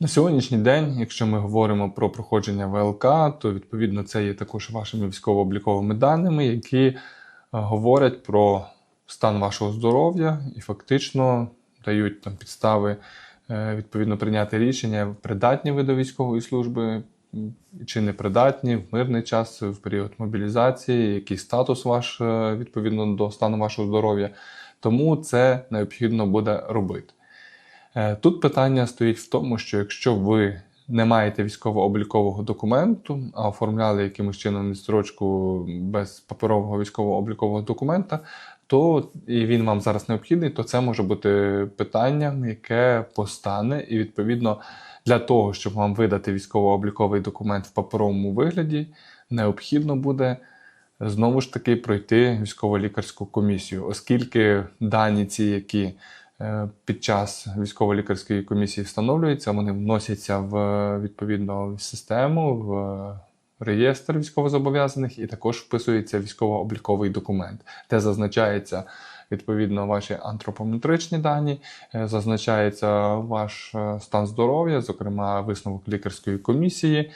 На сьогоднішній день, якщо ми говоримо про проходження ВЛК, то відповідно це є також вашими військово-обліковими даними, які е, говорять про стан вашого здоров'я і фактично дають там підстави е, відповідно прийняти рішення, придатні ви до військової служби чи непридатні в мирний час, в період мобілізації, який статус ваш е, відповідно до стану вашого здоров'я. Тому це необхідно буде робити. Е, Тут питання стоїть в тому, що якщо ви не маєте військово-облікового документу, а оформляли якимось чином відстрочку без паперового військово-облікового документа, то і він вам зараз необхідний, то це може бути питанням, яке постане, і відповідно для того, щоб вам видати військово-обліковий документ в паперовому вигляді, необхідно буде знову ж таки пройти військово-лікарську комісію, оскільки дані ці, які під час військово-лікарської комісії встановлюються, вони вносяться в е, відповідну систему, в е, реєстр військовозобов'язаних і також вписується військово-обліковий документ, де зазначається відповідно ваші антропометричні дані, е, зазначається ваш е, стан здоров'я, зокрема висновок лікарської комісії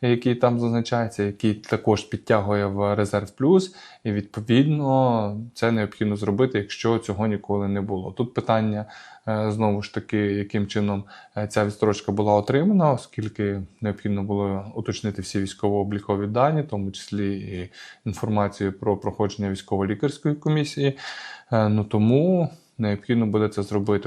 який там зазначається, який також підтягує в резерв плюс, і відповідно це необхідно зробити, якщо цього ніколи не було. Тут питання е, знову ж таки, яким чином е, ця відстрочка була отримана, оскільки необхідно було уточнити всі військово-облікові дані, в тому числі і інформацію про проходження військово-лікарської комісії. Е, Ну тому необхідно буде це зробити.